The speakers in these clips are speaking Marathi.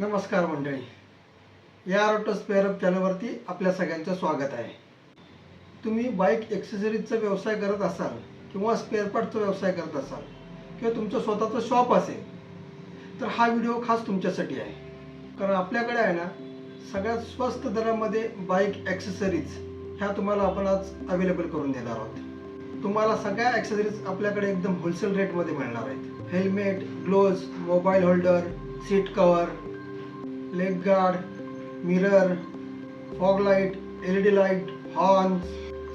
नमस्कार मंडळी. या ऑटो स्पेअरअप चॅनलवरती आपल्या सगळ्यांचं स्वागत आहे. तुम्ही बाईक एक्सेसरीजचा व्यवसाय करत असाल किंवा स्पेअर पार्टचा व्यवसाय करत असाल किंवा तुमचं स्वतःचं शॉप असेल तर हा व्हिडिओ खास तुमच्यासाठी आहे. कारण आपल्याकडे आहे ना सगळ्यात स्वस्त दरामध्ये बाईक ॲक्सेसरीज ह्या तुम्हाला आपण आज अवेलेबल करून देणार आहोत. तुम्हाला सगळ्या ॲक्सेसरीज आपल्याकडे एकदम होलसेल रेटमध्ये मिळणार आहेत. Helmet gloves mobile holder seat cover leg guard mirror fog light L E D light horns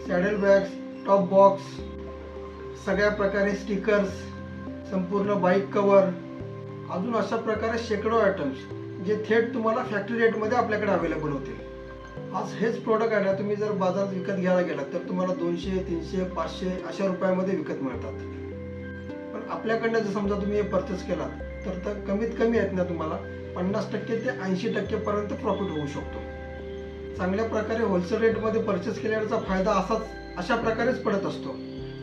saddle bags top box सगळ्या प्रकारे स्टिकर्स संपूर्ण बाईक कवर अजून अशा प्रकारे शेकडो आयटम्स जे थेट तुम्हाला फॅक्टरी रेटमध्ये आपल्याकडे अवेलेबल होते आज हेच प्रोडक्ट आहे ना तुम्ही जर बाजारात विकत घ्यायला गेलात तर तुम्हाला दोनशे तीनशे पाचशे अशा रुपयामध्ये विकत मिळतात. आपल्याकडनं जर समजा तुम्ही हे परचेस केलात तर तर कमीत कमी आहेत ना तुम्हाला पन्नास टक्के ते ऐंशी टक्केपर्यंत प्रॉफिट होऊ शकतो. चांगल्या प्रकारे होलसेल रेटमध्ये परचेस केल्याचा फायदा असाच अशा प्रकारेच पडत असतो.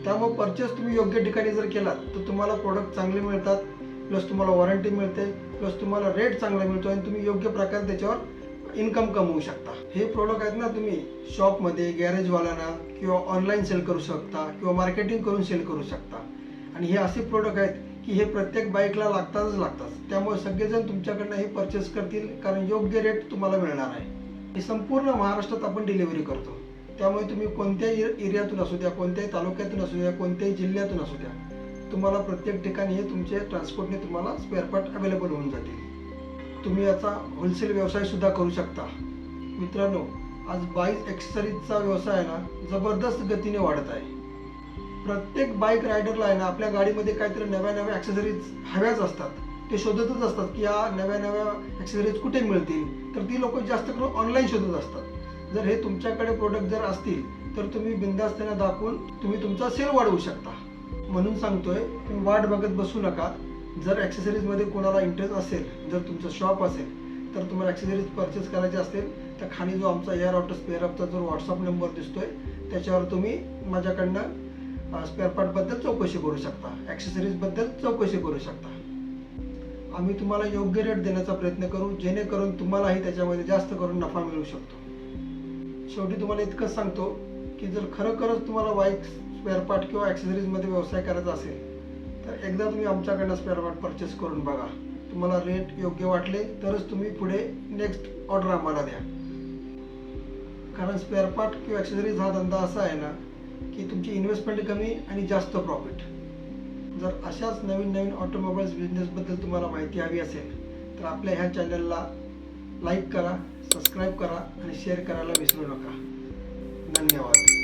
त्यामुळे परचेस तुम्ही योग्य ठिकाणी जर केलात तर तुम्हाला प्रोडक्ट चांगले मिळतात प्लस तुम्हाला वॉरंटी मिळते प्लस तुम्हाला रेट चांगला मिळतो आणि तुम्ही योग्य प्रकारे त्याच्यावर इन्कम कमवू शकता. हे प्रोडक्ट आहेत ना तुम्ही शॉपमध्ये गॅरेजवाल्यांना किंवा ऑनलाईन सेल करू शकता किंवा मार्केटिंग करून सेल करू शकता. आणि हे असे प्रोडक्ट आहेत की हे प्रत्येक बाईकला लागतातच लागतात. त्यामुळे सगळेजण तुमच्याकडनं हे परचेस करतील कारण योग्य रेट तुम्हाला मिळणार आहे. हे संपूर्ण महाराष्ट्रात आपण डिलिव्हरी करतो. त्यामुळे तुम्ही कोणत्याही एरियातून असू द्या कोणत्याही तालुक्यातून असू द्या कोणत्याही जिल्ह्यातून असू द्या तुम्हाला प्रत्येक ठिकाणी हे तुमचे ट्रान्सपोर्टने तुम्हाला स्पेअर पार्ट अवेलेबल होऊन जातील. तुम्ही याचा होलसेल व्यवसायसुद्धा करू शकता. मित्रांनो आज बाईक एक्सेसरीजचा व्यवसाय ना जबरदस्त गतीने वाढत आहे. प्रत्येक बाईक रायडरला आहे ना आपल्या गाडीमध्ये काहीतरी नव्या नव्या ॲक्सेसरीज हव्याच असतात. ते शोधतच असतात की या नव्या नव्या ॲक्सेसरीज कुठे मिळतील? तर ती लोक जास्त करून ऑनलाईन शोधत असतात. जर हे तुमच्याकडे प्रोडक्ट जर असतील तर तुम्ही बिंदास्तेने दाखवून तुम्ही तुमचा सेल वाढवू शकता. म्हणून सांगतोय तुम्ही वाट बघत बसू नका. जर ॲक्सेसरीजमध्ये कोणाला इंटरेस्ट असेल जर तुमचं शॉप असेल तर तुम्हाला ॲक्सेसरीज परचेस करायचे असतील तर खाली जो आमचा एअर ऑटो स्पेअरअपचा जो व्हॉट्सअप नंबर दिसतोय त्याच्यावर तुम्ही माझ्याकडनं स्पेअर पार्टबद्दल चौकशी करू शकता. ॲक्सेसरीजबद्दल चौकशी करू शकता. आम्ही तुम्हाला योग्य रेट देण्याचा प्रयत्न करू जेणेकरून तुम्हालाही त्याच्यामध्ये जास्त करून नफा मिळू शकतो. शेवटी तुम्हाला इतकंच सांगतो की जर खरोखरच तुम्हाला बाईक स्पेअर पार्ट किंवा ॲक्सेसरीजमध्ये व्यवसाय करायचा असेल तर एकदा तुम्ही आमच्याकडनं स्पेअर पार्ट परचेस करून बघा. तुम्हाला रेट योग्य वाटले तरच तुम्ही पुढे नेक्स्ट ऑर्डर आम्हाला द्या. कारण स्पेअर पार्ट किंवा ॲक्सेसरीज हा धंदा असा आहे ना की तुमची इन्व्हेस्टमेंट कमी आणि जास्त प्रॉफिट जर अशाच नवीन नवीन ऑटोमोबाईल्स बिझनेसबद्दल तुम्हाला माहिती हवी असेल तर आपल्या ह्या चॅनलला लाईक करा सबस्क्राईब करा आणि शेअर करायला विसरू नका. धन्यवाद.